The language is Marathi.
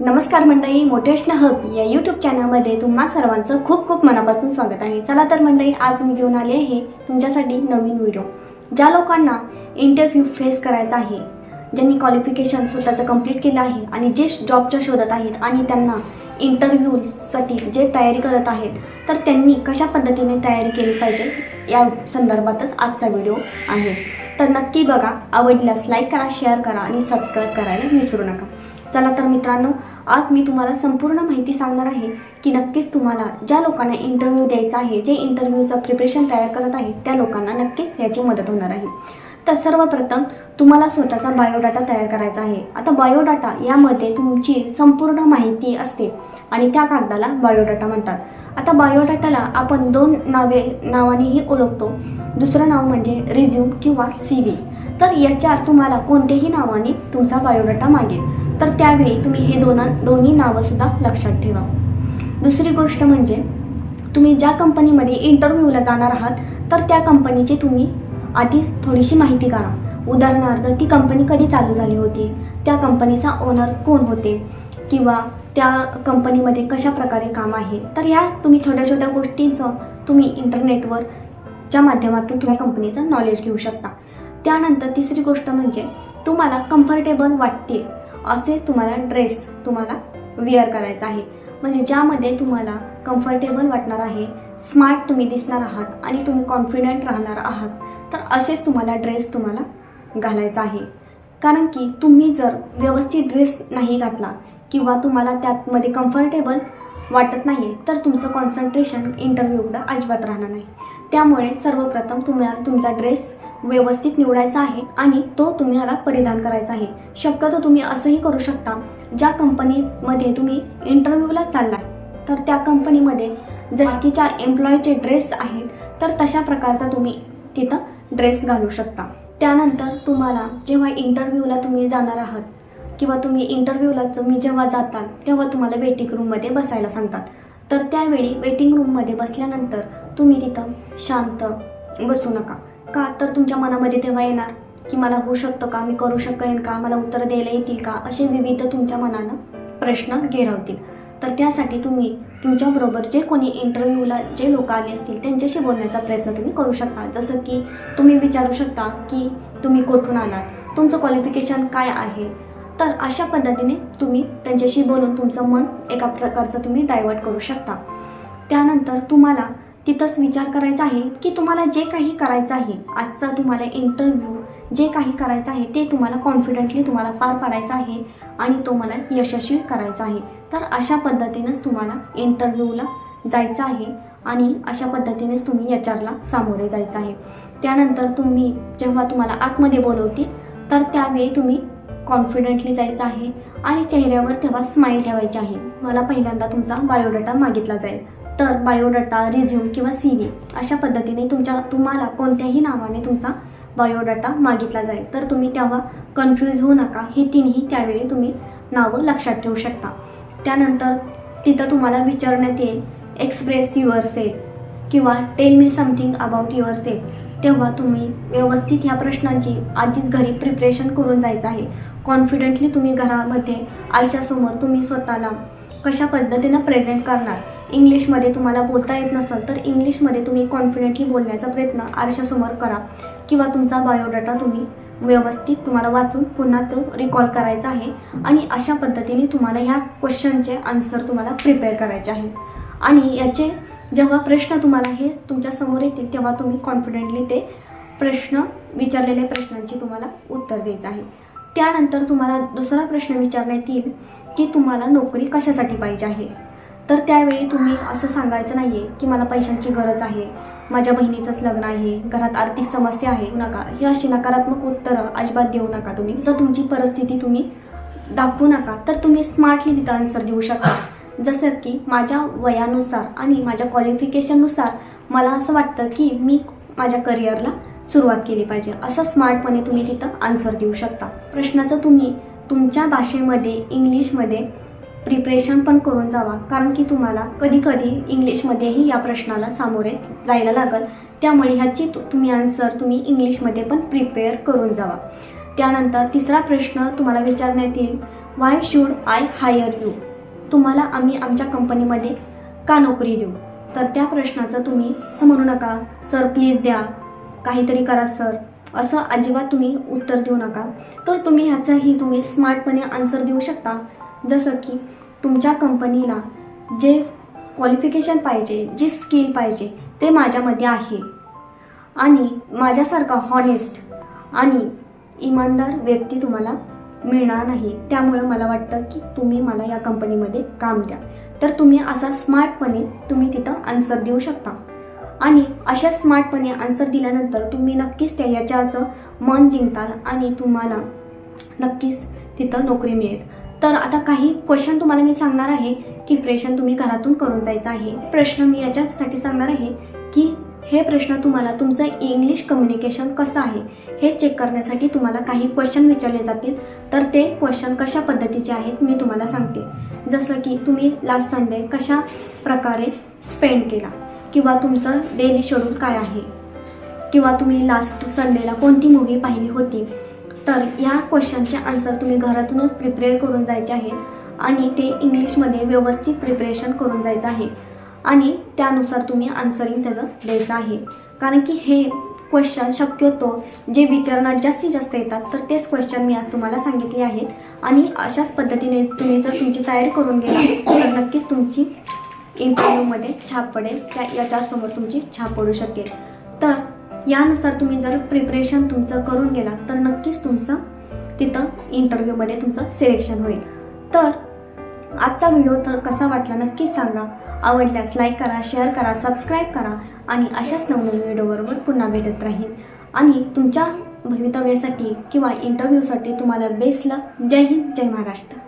नमस्कार मंडळी मोटिवेशनल हब या यूट्यूब चॅनलमध्ये तुम्हा सर्वांचं खूप खूप मनापासून स्वागत आहे. चला तर मंडळी आज मी घेऊन आले आहे तुमच्यासाठी नवीन व्हिडिओ ज्या लोकांना इंटरव्ह्यू फेस करायचा आहे ज्यांनी क्वालिफिकेशन स्वतःचं कंप्लीट केलं आहे आणि जे जॉबच्या शोधत आहेत आणि त्यांना इंटरव्ह्यूसाठी जे तयारी करत आहेत तर त्यांनी कशा पद्धतीने तयारी केली पाहिजे या संदर्भातच आजचा व्हिडिओ आहे. तर नक्की बघा आवडल्यास लाईक करा शेअर करा आणि सबस्क्राईब करायला विसरू नका. चला तर मित्रांनो आज मी तुम्हाला संपूर्ण माहिती सांगणार आहे की नक्कीच तुम्हाला ज्या लोकांना इंटरव्ह्यू द्यायचा आहे जे इंटरव्ह्यूचं प्रिपरेशन तयार करत आहेत त्या लोकांना नक्कीच याची मदत होणार आहे. तर सर्वप्रथम तुम्हाला स्वतःचा बायोडाटा तयार करायचा आहे. आता बायोडाटा यामध्ये तुमची संपूर्ण माहिती असते आणि त्या कागदाला बायोडाटा म्हणतात. आता बायोडाटाला आपण दोन नावे नावानेही ओळखतो. दुसरं नाव म्हणजे रिझ्यूम किंवा सी व्ही तर याच्यावर तुम्हाला कोणत्याही नावाने तुमचा बायोडाटा मागेल. तर त्यावेळी तुम्ही हे दोन दोन्ही नावंसुद्धा लक्षात ठेवा. दुसरी गोष्ट म्हणजे तुम्ही ज्या कंपनीमध्ये इंटरव्ह्यूला जाणार आहात तर त्या कंपनीची तुम्ही आधी थोडीशी माहिती काढा. उदाहरणार्थ ती कंपनी कधी चालू झाली होती? त्या कंपनीचा ओनर कोण होते? किंवा त्या कंपनीमध्ये कशा प्रकारे काम आहे? तर ह्या तुम्ही छोट्या छोट्या गोष्टींचं तुम्ही इंटरनेटवर च्या माध्यमातून तुम्ही कंपनीचं नॉलेज घेऊ शकता. त्यानंतर तिसरी गोष्ट म्हणजे तुम्हाला कम्फर्टेबल वाटतील. असे तुम्हाला ड्रेस तुम्हाला विअर करायचा आहे. म्हणजे ज्यामध्ये तुम्हाला कम्फर्टेबल वाटणार आहे स्मार्ट तुम्ही दिसणार आहात आणि तुम्ही कॉन्फिडंट राहणार आहात तर असेच तुम्हाला ड्रेस तुम्हाला घालायचा आहे. कारण की तुम्ही जर व्यवस्थित ड्रेस नाही घातला किंवा तुम्हाला त्यामध्ये कम्फर्टेबल वाटत नाही तर तुमचं कॉन्सन्ट्रेशन इंटरव्ह्यूकडं अजिबात राहणार नाही. त्यामुळे सर्वप्रथम तुम्हाला तुमचा ड्रेस व्यवस्थित निवडायचा आहे आणि तो तुम्हाला परिधान करायचा आहे. शक्यतो तुम्ही असंही करू शकता ज्या कंपनीमध्ये तुम्ही इंटरव्ह्यूला चाललाय. तर त्या कंपनीमध्ये जशकीच्या एम्प्लॉईचे ड्रेस आहेत तर तशा प्रकारचा तुम्ही तिथं ड्रेस घालू शकता. त्यानंतर तुम्हाला जेव्हा इंटरव्ह्यूला तुम्ही जाणार आहात किंवा तुम्ही इंटरव्ह्यूला तुम्ही जेव्हा जाता तेव्हा तुम्हाला वेटिंग रूममध्ये बसायला सांगतात. तर त्यावेळी वेटिंग रूममध्ये बसल्यानंतर तुम्ही तिथं शांत बसू नका. का तर तुमच्या मनामध्ये तेव्हा येणार की मला होऊ शकतं का मी करू शकेन का मला उत्तर द्यायला येतील का असे विविध तुमच्या मनानं प्रश्न घेरवतील. तर त्यासाठी तुम्ही तुमच्याबरोबर जे कोणी इंटरव्ह्यूला जे लोक आले असतील त्यांच्याशी बोलण्याचा प्रयत्न तुम्ही करू शकता. जसं की तुम्ही विचारू शकता की तुम्ही कुठून आलात तुमचं क्वालिफिकेशन काय आहे? तर अशा पद्धतीने तुम्ही त्यांच्याशी बोलून तुमचं मन एका प्रकारचं तुम्ही डायवर्ट करू शकता. त्यानंतर तुम्हाला तिथंच विचार करायचा आहे की तुम्हाला जे काही करायचं आहे आजचा तुम्हाला इंटरव्ह्यू जे काही करायचं आहे ते तुम्हाला कॉन्फिडंटली तुम्हाला पार पाडायचं आहे आणि तो मला यशस्वी करायचा आहे. तर अशा पद्धतीनंच तुम्हाला इंटरव्ह्यूला जायचं आहे आणि अशा पद्धतीनेच तुम्ही एच आरला सामोरे जायचं आहे. त्यानंतर तुम्ही जेव्हा तुम्हाला आतमध्ये बोलवतील तर त्यावेळी तुम्ही कॉन्फिडंटली जायचं आहे आणि चेहऱ्यावर तेव्हा स्माईल ठेवायची आहे. मला पहिल्यांदा तुमचा बायोडाटा मागितला जाईल. तर बायोडाटा रिझ्यूम किंवा सी व्ही अशा पद्धतीने तुमच्या तुम्हाला कोणत्याही नावाने तुमचा बायोडाटा मागितला जाईल. तर तुम्ही तेव्हा कन्फ्यूज होऊ नका. हे तिन्ही त्यावेळी तुम्ही नावं लक्षात ठेवू शकता. त्यानंतर तिथं तुम्हाला विचारण्यात येईल एक्सप्रेस युअर सेल किंवा tell me something about yourself तेव्हा तुम्ही व्यवस्थित ह्या प्रश्नांची आधीच घरी प्रिपरेशन करून जायचं आहे. कॉन्फिडेंटली तुम्ही घरामध्ये आरशासमोर तुम्ही स्वतःला कशा पद्धतीनं प्रेझेंट करणार? इंग्लिशमध्ये तुम्हाला बोलता येत नसेल तर इंग्लिशमध्ये तुम्ही कॉन्फिडेंटली बोलण्याचा प्रयत्न आरशासमोर करा. किंवा तुमचा बायोडाटा तुम्ही व्यवस्थित तुम्हाला वाचून पुन्हा तो रिकॉल करायचा आहे. आणि अशा पद्धतीने तुम्हाला ह्या क्वेश्चनचे आन्सर तुम्हाला प्रिपेअर करायचे आहे आणि याचे जेव्हा प्रश्न तुम्हाला हे तुमच्यासमोर येतील तेव्हा तुम्ही कॉन्फिडेंटली ते प्रश्न विचारलेल्या प्रश्नांची तुम्हाला उत्तर द्यायचं आहे. त्यानंतर तुम्हाला दुसरा प्रश्न विचारण्यात येईल की तुम्हाला नोकरी कशासाठी पाहिजे आहे? तर त्यावेळी तुम्ही असं सांगायचं नाही आहे की मला पैशांची गरज आहे माझ्या बहिणीचंच लग्न आहे घरात आर्थिक समस्या आहे नका. ही अशी नकारात्मक उत्तरं अजिबात देऊ नका तुम्ही. तर तुमची परिस्थिती तुम्ही दाखवू नका. तर तुम्ही स्मार्टली तिथं आन्सर देऊ शकता. जसं की माझ्या वयानुसार आणि माझ्या क्वालिफिकेशननुसार मला असं वाटतं की मी माझ्या करिअरला सुरुवात केली पाहिजे. असं स्मार्टपणे तुम्ही तिथं आन्सर देऊ शकता. प्रश्नाचं तुम्ही तुमच्या भाषेमध्ये इंग्लिशमध्ये प्रिपरेशन पण करून जावा. कारण की तुम्हाला कधी कधी इंग्लिशमध्येही या प्रश्नाला सामोरे जायला लागल. त्यामुळे ह्याची तु- तुम्ही आन्सर तुम्ही इंग्लिशमध्ये पण प्रिपेअर करून जावा. त्यानंतर तिसरा प्रश्न तुम्हाला विचारण्यात येईल. Why should I hire you तुम्हाला आम्ही आमच्या कंपनीमध्ये का नोकरी देऊ? तर त्या प्रश्नाचं तुम्ही असं म्हणू नका. सर प्लीज द्या. काहीतरी करा सर. असं अजिबात तुम्ही उत्तर देऊ नका. तर तुम्ही ह्याचंही तुम्ही स्मार्टपणे आन्सर देऊ शकता. जसं की तुमच्या कंपनीला जे क्वालिफिकेशन पाहिजे जी स्किल पाहिजे ते माझ्यामध्ये आहे. आणि माझ्यासारखा हॉनेस्ट आणि इमानदार व्यक्ती तुम्हाला मिळणार नाही. त्यामुळं मला वाटतं की तुम्ही मला या कंपनीमध्ये काम द्या. तर तुम्ही असा स्मार्टपणे तुम्ही तिथं आन्सर देऊ शकता. आणि अशा स्मार्टपणे आन्सर दिल्यानंतर तुम्ही नक्कीच त्या याच्याचं मन जिंकताल आणि तुम्हाला नक्कीच तिथं नोकरी मिळेल. तर आता काही क्वेश्चन तुम्हाला मी सांगणार आहे की प्रेशन तुम्ही घरातून करून जायचं आहे. प्रश्न मी याच्यासाठी सांगणार आहे की हे प्रश्न तुम्हाला तुमचं इंग्लिश कम्युनिकेशन कसं आहे हे चेक करण्यासाठी तुम्हाला काही क्वेश्चन विचारले जातील. तर ते क्वेश्चन कशा पद्धतीचे आहेत मी तुम्हाला सांगते. जसं की तुम्ही लास्ट संडे कशा प्रकारे स्पेंड केला. किंवा तुमचं डेली शेड्यूल काय आहे? किंवा तुम्ही लास्ट संडेला कोणती मूवी पाहिली होती? तर ह्या क्वेश्चनचे आन्सर तुम्ही घरातूनच प्रिपेअर करून जायचे आहे आणि ते इंग्लिशमध्ये व्यवस्थित प्रिपरेशन करून जायचं आहे. आणि त्यानुसार तुम्ही आन्सरिंग त्याचं द्यायचं आहे. कारण की हे क्वेश्चन शक्यतो जे विचारण्यात जास्तीत जास्त येतात तर तेच क्वेश्चन मी आज तुम्हाला सांगितले आहेत. आणि अशाच पद्धतीने तुम्ही जर तुमची तयारी करून गेला तर नक्कीच तुमची इंटरव्ह्यूमध्ये छाप पडेल. त्या याच्यासमोर तुमची छाप पडू शकेल. तर यानुसार तुम्ही जर प्रिपरेशन तुमचं करून गेला तर नक्कीच तुमचं तिथं इंटरव्ह्यूमध्ये तुमचं सिलेक्शन होईल. तर आजचा व्हिडिओ तर कसा वाटला नक्कीच सांगा. आवडल्यास लाईक करा शेअर करा सबस्क्राईब करा आणि अशाच नवनवीन व्हिडिओबरोबर पुन्हा भेटत राहील आणि तुमच्या भवितव्यासाठी किंवा इंटरव्ह्यूसाठी तुम्हाला बेस्ट लक जय हिंद जय महाराष्ट्र.